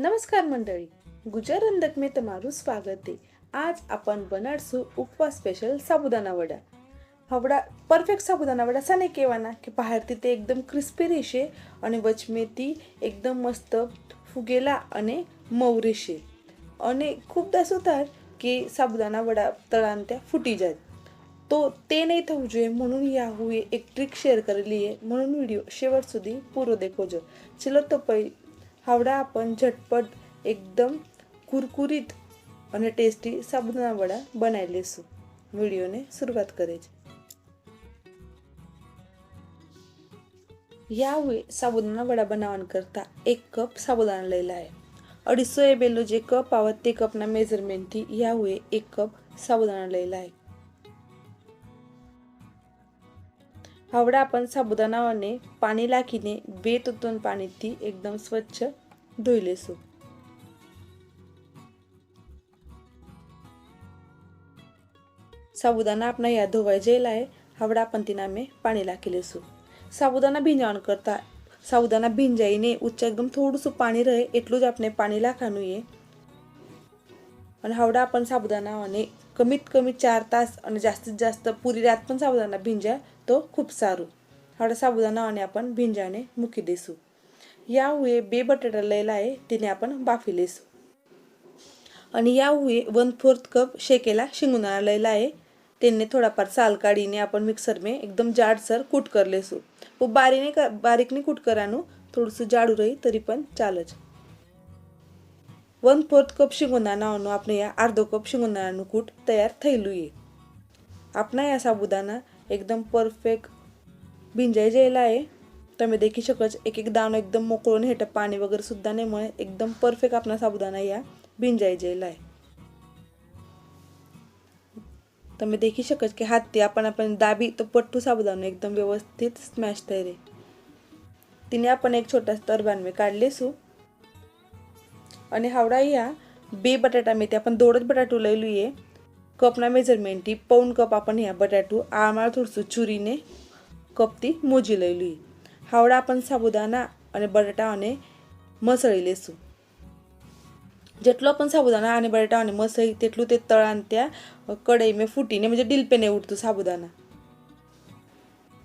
नमस्कार मंडळी. गुजर रंधक मे तुम्हारू स्वागत. आहे आज आपण बनाडसू उपवास स्पेशल साबुदाणा वडा. हवडा परफेक्ट साबुदाणा वडा असा नाही केवाना की बाहेर तिथे एकदम क्रिस्पी रेशे आणि वचमे ती एकदम मस्त फुगेला आणि मऊ रेशे आणि खूपदा सुतार की साबुदाणा वडा तळान त्या फुटी जात. तो ते नाही थवू जे म्हणून या हुए एक ट्रिक शेअर करेली आहे. म्हणून व्हिडिओ शेवट सुधी पुरो देखो जो. चलो तो पै हावडा आपण झटपट एकदम कुरकुरीत आणि टेस्टी साबुदाणा वडा बनायले सु व्हिडिओने सुरुवात करायची. यावेळी साबुदाणा वडा बनावांकरता एक कप साबुदाणा लिहिला आहे. अडीच सोयाबेलो जे कप आवत ते कपना मेजरमेंट ती यावेळी एक कप साबुदाणा लिहिला आहे. हावडा आपण साबुदाणाने पाणी लाखीने बेत उतून पाणी ती एकदम स्वच्छ धुईलेसू साबुदाणा आपण या धोवाय जेल आहे हावडा आपण तिना में पाणी लाखीलेसू साबुदाणा भींजावण करता સાવધાના ભીંજાઈને ઉચ્ચા એકદમ થોડુંસું પાણી રહે એટલું જ આપણે પાણી લાખવાનું એ અને હવડા પણ સાબુદાના અને કમીત કમી ચાર તાસ અને જાસ્તીત જાસ્ત પૂરી રાત પણ સાબુદાના ભીંજાય તો ખૂબ સારું હવડા સાબુદાણાને आपण ભીંજાને મૂકી દઈશું यामुळे બે બટેટા લેલા आहे તેને आपण બાફી લેશું અને यामुळे वन फोर्थ कप શેકેલા શિંગુદાણા લેલા आहे તેને થોડાફાર સાલ કાઢીને आपण મિક્સર મેં એકદમ જાડસર કૂટ કરી લેશું બહુ બારીને બારીકની કૂટ કરવાનું થોડુંસું જાડું રહી તરી પણ ચાલે જ વન ફોર્થ કપ શિંગોદાણાનું આપણે યા અડધો કપ શિંગોદાણાનું કૂટ તૈયાર થયેલું એ આપણા યા સાબુદાણા एकदम परफेक्ट भिंजाय जायला आहे. तुम्ही देखील शकच एक एक दाणं एकदम मोकळून हेट पाणी वगैरे सुद्धा नेमुळे एकदम परफेक्ट आपला साबुदाणा या भिंजाय जायला आहे. तुम्ही देखील शकच की हात ते आपण आपण दाबी तो पट्टू साबुदाणा एकदम व्यवस्थित स्मॅश तयार तिने आपण एक छोटासा तरबान काढले सू आणि हावडा या बे बटाटा मेथी आपण दोडच बटाटू लई आहे. કપના મેજરમેન્ટથી પૌન કપ આપણને આ બટાટું આમાં થોડુંસું ચૂરીને કપથી મોજી લઈ લઈએ. હાવડા પણ સાબુદાના અને બટાટાને મસળી લેશું. જેટલો પણ સાબુદાના અને બટાટાને મસળી તેટલું તે તળાને ત્યાં કડાઈમાં ફૂટીને મજે ડીલપેને ઉડતું સાબુદાના.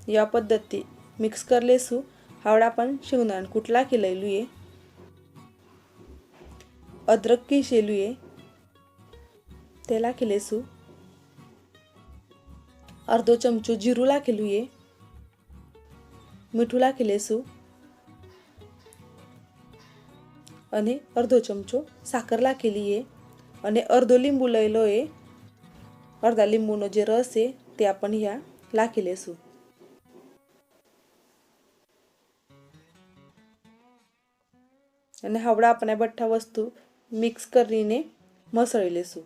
યા પદ્ધતિ મિક્સ કરી લેશું. હાવડા પણ શિવનારાયણ કૂટ લાખી લઈ લઈએ. અદરક કીસેલું એ તે નાખી લેશું અડધો ચમચો જીરું નાખેલું એ મીઠું નાખી લેશું અને અડધો ચમચો સાકર નાખેલી એ અને અડધો લીંબુ લઈ એ અડધા લીંબુનો જે રસ છે તે આપણ અહીંયા નાખી લેશું અને હવડા આપણે બઠ્ઠા વસ્તુ મિક્સ કરીને મસળી લેશું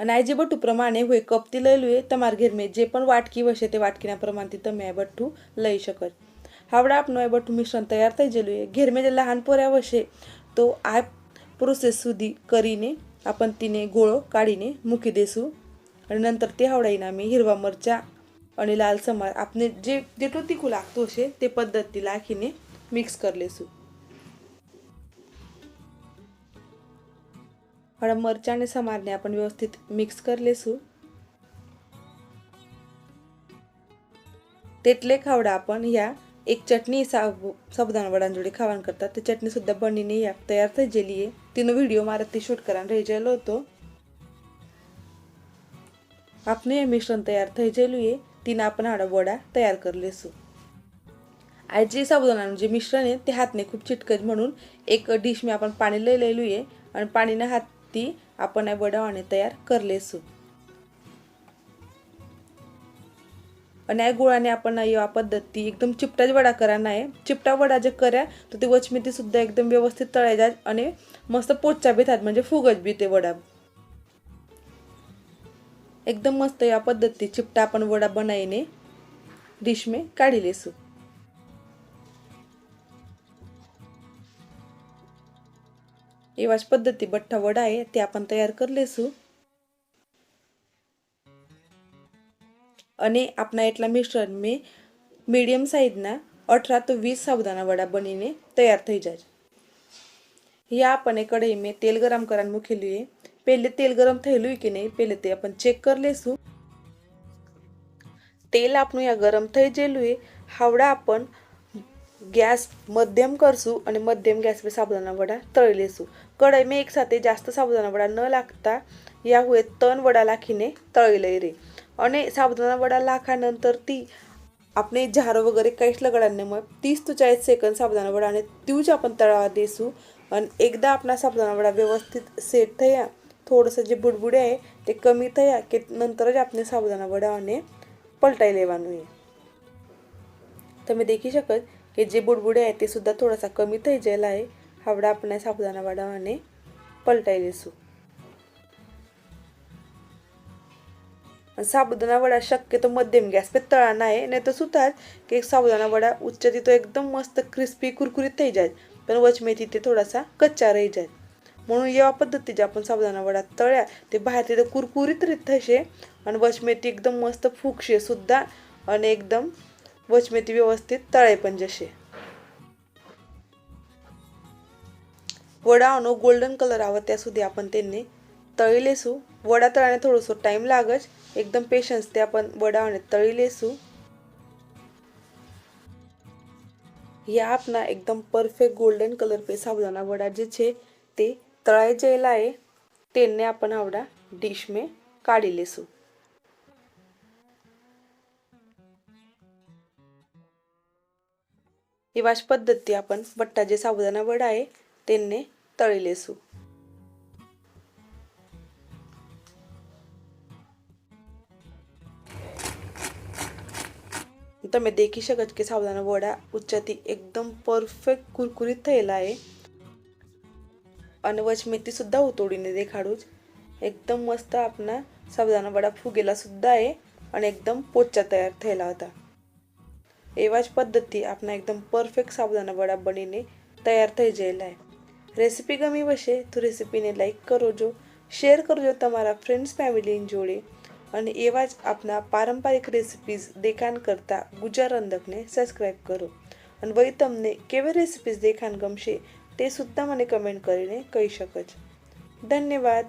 અને આ જે બટ્ટું પ્રમાણે હું એક કપથી લઈ લઉં એ તમારા ઘેરમાં જે પણ વાટકી હશે તે વાટકીના પ્રમાણથી તમે આ બટ્ટું લઈ શકો. હાવડા આપનું આ બટ્ટું મિશ્રણ તૈયાર થઈ ગયેલું એ ઘેરમાં જે લહાન પોર્યા હશે તો આ પ્રોસેસ સુધી કરીને આપણ તેને ગોળો કાઢીને મૂકી દઈશું અને નંતર તે હાવડાઈને અમે હીરવા મરચાં અને લાલ સમાર આપને જે જેટલું તીખું લાગતું હશે તે પદ્ધતિ લાખીને મિક્સ કરી લેશું. थोड़ा मरचाने समारणे आपण व्यवस्थित मिक्स कर लेसू तेटले खावडा आपण ह्या एक चटणी सा साबुदाणा वडांजोडी खावान करतात. ते चटणीसुद्धा बनीने या तयार थेली आहे. तिनं व्हिडिओ मारत ती शूट करान रेजेलो होतो. आपण हे मिश्रण तयार थैजेलू आहे. तिनं आपण हाडा वडा तयार कर लेसू आज जे साबुदाणा जे मिश्रण आहे ते हातने खूप चिटकत म्हणून एक डिश मी आपण पाणी लय लेलू आहे. आणि पाणीनं हात ती आपण वडावाने तयार करले सु आणि या गुळाने आपण ना या पद्धती एकदम चिपटाच वडा करा आहे चिपटा वडा जे करा तर ते वचमिती सुद्धा एकदम व्यवस्थित तळायच्या आणि मस्त पोचा बी थात म्हणजे फुगच बी ते वडा. एकदम मस्त या पद्धती चिपटा आपण वडा बनाईने डिशमे काढिलेसू. એવા જ પદ્ધતિ બઠ્ઠા વડાએ તે આપણે તૈયાર કરી લેશું. અને આપણા એટલા મિશ્રણ મેં મીડિયમ સાઇઝના અઠરા તો વીસ સાબુદાના વડા બનીને તૈયાર થઈ જાય. યા આપણને કઢાઈ મેં તેલ ગરમ કરવાનું મૂકેલું એ. પહેલે તેલ ગરમ થયેલું કે નહીં, પહેલે તે આપણે ચેક કરી લેશું. તેલ આપણું યા ગરમ થઈ ગયેલું એ. હાવડા આપણ गॅस मध्यम करसू आणि मध्यम गॅसवर પે वडा तळलेसू. તળી मी एकसाथे जास्त સાથે वडा न लागता ન या हुए तण वडा लाखीने तळले रे. आणि साबुदाणा वडा लाखानंतर ती आपले झार वगैरे काहीच लगाडाने मग तीस तू चाळीस सेकंद साबुदाणा वडा आणि तीच आपण तळावा देसू. आणि एकदा आपला साबुदाणा वडा व्यवस्थित सेट थया. थोडंसं जे बुडबुडे आहे ते कमी थया की नंतरच आपण साबुदाणा आणि पलटायला लेવાનું तर मी देखी शकत हे जे बुडबुडे आहे ते सुद्धा थोडासा कमी तैजेला आहे. हावडा आपण साबुदाणा पलटाय पलटायले साबुदाणा वडा शक्यतो मध्यम गॅस पे तळा नाही नाही तर सुद्धा की साबुदाणा वडा उच्च तिथं एकदम मस्त क्रिस्पी कुरकुरीत थी जाय पण वचमे तिथे थोडासा कच्चा राही जाय म्हणून या पद्धतीचे आपण साबुदाणा वडा तळ्या ते बाहेर तिथं कुरकुरीत रीत थशे आणि वचमेथी एकदम मस्त फुकशे सुद्धा आणि एकदम वचमेथी व्यवस्थित तळे पण जसे. वडा अनु गोल्डन कलर हवा सुधी आपण त्यांनी तळी लेसू. वडा तळाने थोडंसं टाईम लागच. एकदम पेशन्स ते आपण वडा आणि तळी लेसू. या आपणा एकदम परफेक्ट गोल्डन कलर पे साबुदाना वडा जे छे ते तळायचे आहे त्यांनी आपण आवडा डिश मे काढी लेसू. ही वाश पद्धती आपण बट्टा जे साबुदाना वड आहे त्यांनी तळले सू तुम्ही देखी शकत की साबुदाना वडा उच्चाती एकदम परफेक्ट कुरकुरीत थैला आहे. आणि वच मेथी सुद्धा उतोडीने देखाडूच एकदम मस्त आपला साबुदाना वडा फुगेला सुद्धा आहे. आणि एकदम पोच्चा तयार थैला होता. એવા જ પદ્ધતિ આપના એકદમ પરફેક્ટ સાબુદાના વડા બનીને તૈયાર થઈ ગયેલા છે રેસીપી ગમી હશે તો રેસીપીને કરો કરજો શેર કરજો તમારા ફ્રેન્ડ્સ ફેમિલીની જોડે અને એવા જ આપના પારંપરિક રેસિપીઝ દેખાણ કરતા ગુજર અંધકને સબસ્ક્રાઈબ કરો. અને વળી તમને કેવી રેસિપીઝ દેખાણ ગમશે તે સુદ્ધા મને કમેન્ટ કરીને કહી શકો છો. ધન્યવાદ.